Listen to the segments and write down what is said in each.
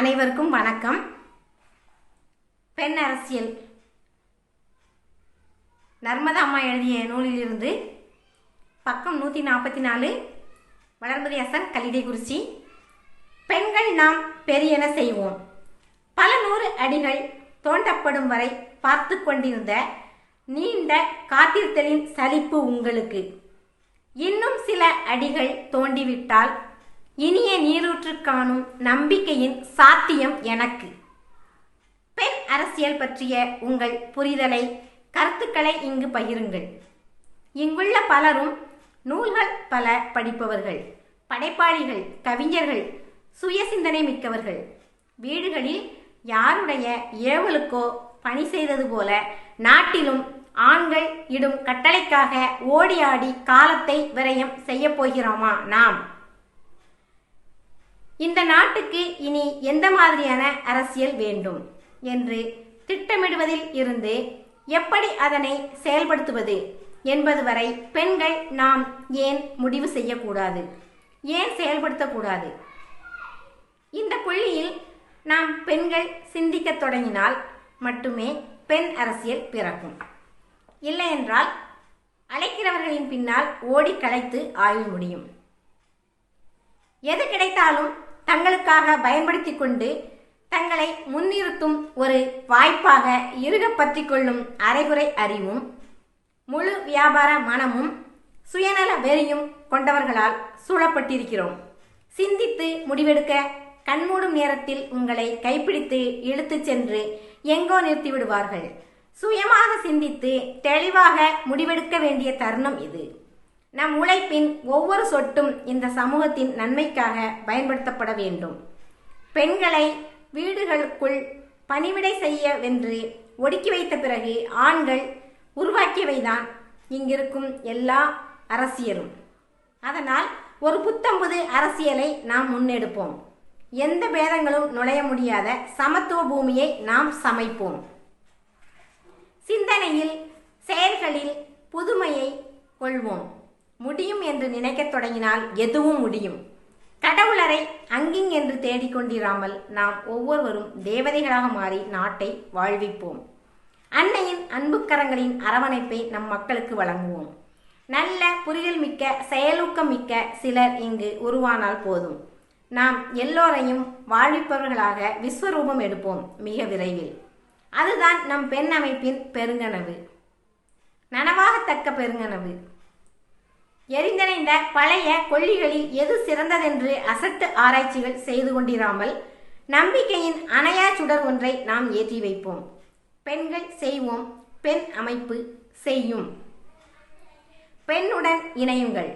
அனைவருக்கும் வணக்கம். பெண் அரசியல். நர்மதா அம்மா எழுதிய நூலிலிருந்து பக்கம் நூற்றி நாற்பத்தி நாலு வளர்மதி அசன் கலிதை குறிச்சி பெண்கள் நாம் பெரியன செய்வோம். பல நூறு அடிகள் தோண்டப்படும் வரை பார்த்து கொண்டிருந்த நீண்ட காத்திருத்தலின் சலிப்பு உங்களுக்கு. இன்னும் சில அடிகள் தோண்டிவிட்டால் இனிய நீரூற்று காணும் நம்பிக்கையின் சாத்தியம் எனக்கு. பெண் அரசியல் பற்றிய உங்கள் புரிதலை கருத்துக்களை இங்கு பகிருங்கள். இங்குள்ள பலரும் நூல்கள் பல படிப்பவர்கள் படைப்பாளிகள் கவிஞர்கள் சுய சிந்தனை மிக்கவர்கள். வீடுகளில் யாருடைய ஏவலுக்கோ பணி செய்தது போல நாட்டிலும் ஆண்கள் இடும் கட்டளைக்காக ஓடி ஆடி காலத்தை விரயம் செய்யப் போகிறோமா நாம்? இந்த நாட்டுக்கு இனி எந்த மாதிரியான அரசியல் வேண்டும்? என்று திட்டமிடுவதில் இருந்து எப்படி அதனை செயல்படுத்துவது என்பது வரை பெண்கள் நாம் ஏன் முடிவு செய்யக்கூடாது? ஏன் செயல்படுத்தக்கூடாது? இந்த புள்ளியில் நாம் பெண்கள் சிந்திக்கத் தொடங்கினால் மட்டுமே பெண் அரசியல் பிறக்கும். இல்லையென்றால் அழைக்கிறவர்களின் பின்னால் ஓடி களைத்து ஆய்வு முடியும். எது கிடைத்தாலும் தங்களுக்காக பயன்படுத்தி கொண்டு தங்களை முன்னிறுத்தும் ஒரு வாய்ப்பாக இருக பற்றி கொள்ளும் அரைகுறை அறிவும் முழு வியாபார மனமும் சுயநல வெறியும் கொண்டவர்களால் சூழப்பட்டிருக்கிறோம். சிந்தித்து முடிவெடுக்க கண்மூடும் நேரத்தில் உங்களை கைப்பிடித்து இழுத்துச் சென்று எங்கோ நிறுத்திவிடுவார்கள். சுயமாக சிந்தித்து தெளிவாக முடிவெடுக்க வேண்டிய தருணம் இது. நம் உழைப்பின் ஒவ்வொரு சொட்டும் இந்த சமூகத்தின் நன்மைக்காக பயன்படுத்தப்பட வேண்டும். பெண்களை வீடுகளுக்குள் பணிவிடை செய்ய வென்று ஒடுக்கி வைத்த பிறகு ஆண்கள் உருவாக்கியவைதான் இங்கிருக்கும் எல்லா அரசியலும். அதனால் ஒரு புத்தம்புது அரசியலை நாம் முன்னெடுப்போம். எந்த பேதங்களும் நுழைய முடியாத சமத்துவ பூமியை நாம் சமைப்போம். சிந்தனையில் செயல்களில் புதுமையை கொள்வோம். முடியும் என்று நினைக்கத் தொடங்கினால் எதுவும் முடியும். கடவுளரை அங்கிங் என்று தேடிக்கொண்டிராமல் நாம் ஒவ்வொருவரும் தேவதைகளாக மாறி நாட்டை வாழ்விப்போம். அன்னையின் அன்புக்கரங்களின் அரவணைப்பை நம் மக்களுக்கு வழங்குவோம். நல்ல புரிதல் மிக்க செயலூக்கம் மிக்க சிலர் இங்கு உருவானால் போதும். நாம் எல்லோரையும் வாழ்விப்பவர்களாக விஸ்வரூபம் எடுப்போம் மிக விரைவில். அதுதான் நம் பெண் அமைப்பின் பெருங்கனவு. நனவாகத்தக்க பெருங்கனவு. எரிந்தனைந்த பழைய கொல்லிகளில் எது சிறந்ததென்று அசட்டு ஆராய்ச்சிகள் செய்து கொண்டிராமல் நம்பிக்கையின் அணையா சுடர் ஒன்றை நாம் ஏற்றி வைப்போம். பெண்கள் செய்வோம் பெண் அமைப்பு செய்யும். பெண்ணுடன் இணையுங்கள்.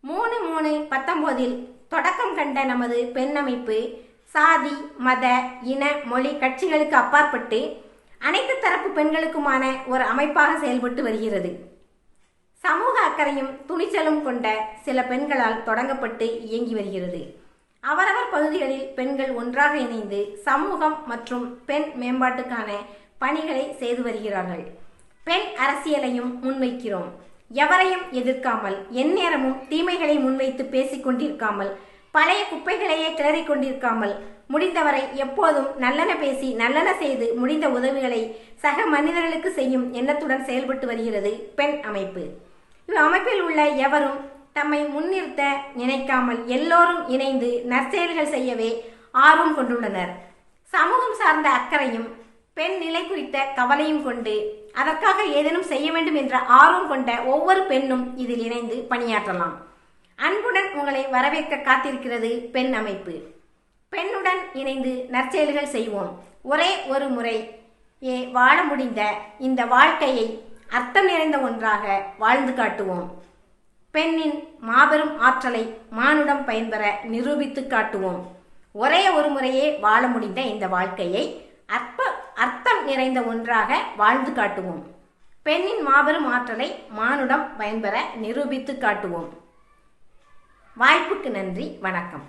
மூணு மூணு பத்தொன்பதில் தொடக்கம் கண்ட நமது பெண் அமைப்பு சாதி மத இன மொழி கட்சிகளுக்கு அப்பாற்பட்டு அனைத்து தரப்பு பெண்களுக்குமான ஒரு அமைப்பாக செயல்பட்டு வருகிறது. சமூக அக்கறையும் துணிச்சலும் கொண்ட சில பெண்களால் தொடங்கப்பட்டு இயங்கி வருகிறது. அவரவர் பகுதிகளில் பெண்கள் ஒன்றாக இணைந்து சமூகம் மற்றும் பெண் மேம்பாட்டுக்கான பணிகளை செய்து வருகிறார்கள். பெண் அரசியலையும் முன்வைக்கிறோம். எவரையும் எதிர்க்காமல் எந்நேரமும் தீமைகளை முன்வைத்து பேசிக் கொண்டிருக்காமல் பழைய குப்பைகளையே கிளறி கொண்டிருக்காமல் முடிந்தவரை எப்போதும் நல்லன பேசி நல்லன செய்து முடிந்த உதவிகளை சக மனிதர்களுக்கு செய்யும் எண்ணத்துடன் செயல்பட்டு வருகிறது பெண் அமைப்பு. அமைப்பில் உள்ள எவரும் தம்மை முன்னிறுத்த நினைக்காமல் எல்லோரும் இணைந்து நற்செயல்கள் செய்யவே ஆர்வம் கொண்டுள்ளனர். சமூகம் சார்ந்த அக்கறையும் பெண் நிலை குறித்த கவலையும் கொண்டு அதற்காக ஏதேனும் செய்ய வேண்டும் என்ற ஆர்வம் கொண்ட ஒவ்வொரு பெண்ணும் இதில் இணைந்து பணியாற்றலாம். அன்புடன் உங்களை வரவேற்க காத்திருக்கிறது பெண் அமைப்பு. பெண்ணுடன் இணைந்து நற்செயல்கள் செய்வோம். ஒரே ஒரு முறை ஏ வாழ முடிந்த இந்த வாழ்க்கையை அர்த்தம் நிறைந்த ஒன்றாக வாழ்ந்து காட்டுவோம். பெண்ணின் மாபெரும் ஆற்றலை மானுடம் பயன்பெற நிரூபித்து காட்டுவோம். ஒரே ஒரு முறையே வாழ முடிந்த இந்த வாழ்க்கையை அற்ப அர்த்தம் நிறைந்த ஒன்றாக வாழ்ந்து காட்டுவோம். பெண்ணின் மாபெரும் ஆற்றலை மானுடம் பயன்பெற நிரூபித்து காட்டுவோம். வாய்ப்புக்கு நன்றி வணக்கம்.